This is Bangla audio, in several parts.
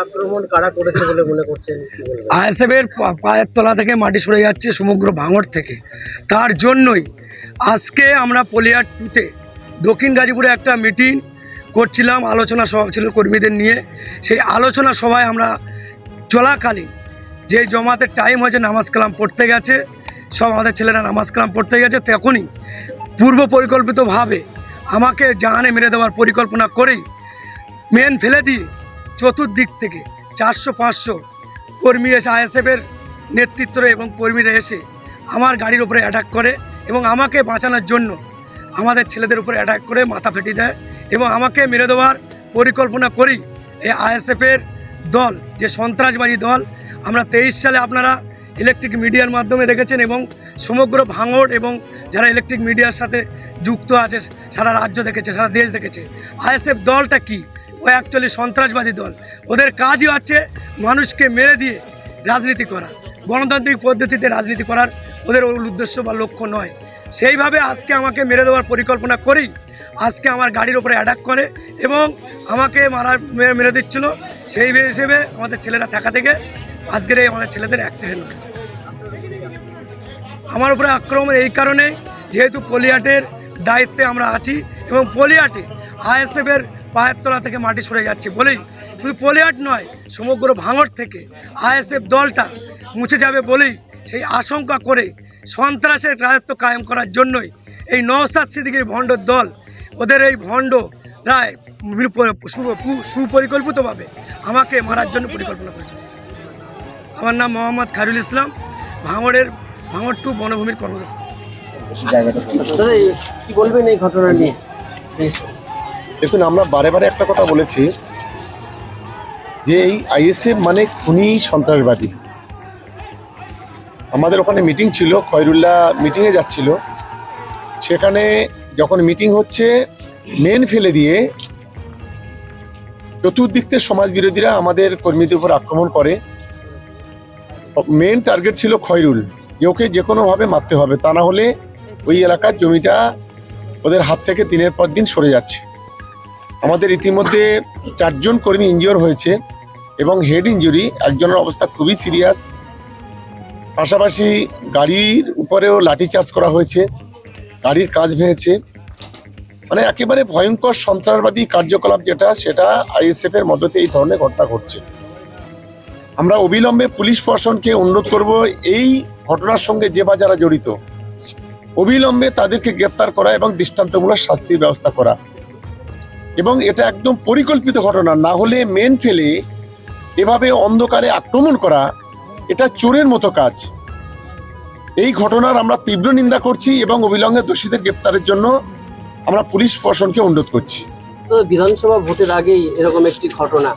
আক্রমণ কারা আইএসএফের পায়ের তলা থেকে মাটি সরে যাচ্ছে সমগ্র ভাঙড় থেকে। তার জন্যই আজকে আমরা পলিয়ার টুতে দক্ষিণ গাজীপুরে একটা মিটিং করছিলাম, আলোচনা সভা ছিল কর্মীদের নিয়ে। সেই আলোচনা সভায় আমরা চলাকালীন যে জমাতে টাইম হয়েছে, নামাজ কালাম পড়তে গেছে, সব আমাদের ছেলেরা নামাজ কালাম পড়তে গেছে, তখনই পূর্ব পরিকল্পিতভাবে আমাকে জাহানে মেরে দেওয়ার পরিকল্পনা করেই মেন ফেলে দিয়ে চতুর্দিক থেকে চারশো, পাঁচশো কর্মী এসে আইএসএফের নেতৃত্বে এবং কর্মীরা এসে আমার গাড়ির উপরে অ্যাটাক করে এবং আমাকে বাঁচানোর জন্য আমাদের ছেলেদের উপরে অ্যাটাক করে মাথা ফেটে দেয় এবং আমাকে মেরে দেওয়ার পরিকল্পনা করি। এই আইএসএফের দল, যে সন্ত্রাসবাদী দল, আমরা তেইশ সালে আপনারা ইলেকট্রিক মিডিয়ার মাধ্যমে দেখেছেন এবং সমগ্র ভাঙড় এবং যারা ইলেকট্রিক মিডিয়ার সাথে যুক্ত আছে, সারা রাজ্য দেখেছে, সারা দেশ দেখেছে। আইএসএফ দলটা কি? ও অ্যাকচুয়ালি সন্ত্রাসবাদী দল। ওদের কাজই হচ্ছে মানুষকে মেরে দিয়ে রাজনীতি করা। গণতান্ত্রিক পদ্ধতিতে রাজনীতি করার ওদের ওর উদ্দেশ্য বা লক্ষ্য নয়। সেইভাবে আজকে আমাকে মেরে দেওয়ার পরিকল্পনা করেই আজকে আমার গাড়ির উপরে অ্যাটাক করে এবং আমাকে মারা, মেরে মেরে দিচ্ছিল। সেই হিসেবে আমাদের ছেলেরা থাকা থেকে আজকের এই আমাদের ছেলেদের অ্যাক্সিডেন্ট হয়েছে। আমার উপরে আক্রমণ এই কারণে যেহেতু পলিয়াটের দায়িত্বে আমরা আছি এবং পলিয়াটে আইএসএফের পায়ের তলা থেকে মাটি সরে যাচ্ছে। বলেই শুধু পলিয়াট নয় সমগ্র ভাঙড় থেকে আইএসএফ দলটা মুছে যাবে বলেই সেই আশঙ্কা করে সন্ত্রাসের রাজত্ব কায়েম করার জন্যই এই নওসাদ সিদ্দিকির ভণ্ড দল ওদের এই ভণ্ড রায় সুপরিকল্পিতভাবে আমাকে মারার জন্য পরিকল্পনা করেছে। আমার নাম মোহাম্মদ খায়রুল ইসলাম ভাঙড়ের ভাঙড় টু বনভূমির কর্মদক্ষ কি? বলবেন এই ঘটনা নিয়ে? দেখুন, আমরা বারে বারে একটা কথা বলেছি যে এই আইএসএফ মানে খুনি সন্ত্রাসবাদী। আমাদের ওখানে মিটিং ছিল, খয়রুল্লাহ মিটিংয়ে যাচ্ছিল। সেখানে যখন মিটিং হচ্ছে মেন ফেলে দিয়ে চতুর্দিক থেকে সমাজ বিরোধীরা আমাদের কর্মীদের উপর আক্রমণ করে। মেন টার্গেট ছিল খয়রুল, যে ওকে যে কোনোভাবে মারতে হবে, তা না হলে ওই এলাকার জমিটা ওদের হাত থেকে দিনের পর দিন সরে যাচ্ছে। আমাদের ইতিমধ্যে চারজন কর্মী ইনজিওর হয়েছে এবং হেড ইঞ্জুরি একজনের অবস্থা খুবই সিরিয়াস পাশাপাশি গাড়ির উপরেও লাঠিচার্জ করা হয়েছে, গাড়ির কাজ ভেঙেছে। মানে একেবারে ভয়ঙ্কর সন্ত্রাসবাদী কার্যকলাপ যেটা, সেটা আইএসএফ এর মদতে এই ধরনের ঘটনা ঘটছে। আমরা অবিলম্বে পুলিশ প্রশাসনকে অনুরোধ করব, এই ঘটনার সঙ্গে যে বা যারা জড়িত, অবিলম্বে তাদেরকে গ্রেপ্তার করা এবং দৃষ্টান্তমূলক শাস্তির ব্যবস্থা করা। এবং এটা একদম পরিকল্পিত ঘটনা না হলে মেন ফেলে এভাবে অন্ধকারে আক্রমণ করা এটা চোরের মতো কাজ। এই ঘটনার আমরা তীব্র নিন্দা করছি এবং অবিলম্বে দোষীদের গ্রেপ্তারের জন্য আমরা পুলিশ প্রশাসনকে অনুরোধ করছি। বিধানসভা ভোটের আগেই এরকম একটি ঘটনা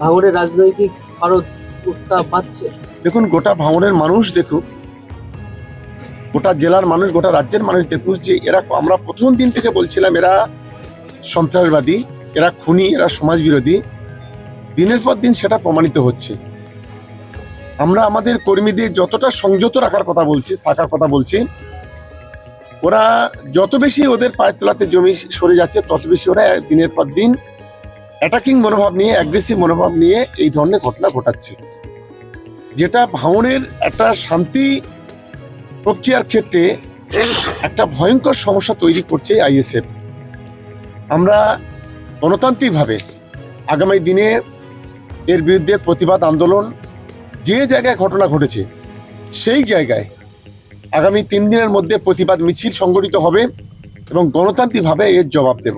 ভাঙড়ের রাজনৈতিক ভারত উত্তাপ পাচ্ছে দেখুন গোটা ভাঙড়ের মানুষ দেখুক গোটা জেলার মানুষ গোটা রাজ্যের মানুষ দেখুক যে এরা আমরা প্রথম দিন থেকে বলছিলাম এরা সন্ত্রাসবাদী, এরা খুনি, এরা সমাজ বিরোধী দিনের পর দিন সেটা প্রমাণিত হচ্ছে। আমরা আমাদের কর্মীদের যতটা সংযত রাখার কথা বলছি, থাকার কথা বলছি, ওরা যত বেশি ওদের পায়ের তোলাতে জমি সরে যাচ্ছে, তত বেশি ওরা দিনের পর দিন অ্যাটাকিং মনোভাব নিয়ে অ্যাগ্রেসিভ মনোভাব নিয়ে এই ধরনের ঘটনা ঘটাচ্ছে। যেটা ভাঙনের একটা শান্তি প্রক্রিয়ার ক্ষেত্রে একটা ভয়ঙ্কর সমস্যা তৈরি করছে আইএসএফ। আমরা গণতান্ত্রিকভাবে আগামী দিনে এর বিরুদ্ধে প্রতিবাদ, আন্দোলন, যে জায়গায় ঘটনা ঘটেছে, সেই জায়গায় আগামী তিন দিনের মধ্যে প্রতিবাদ মিছিল সংগঠিত হবে এবং গণতান্ত্রিকভাবে এর জবাব দেব।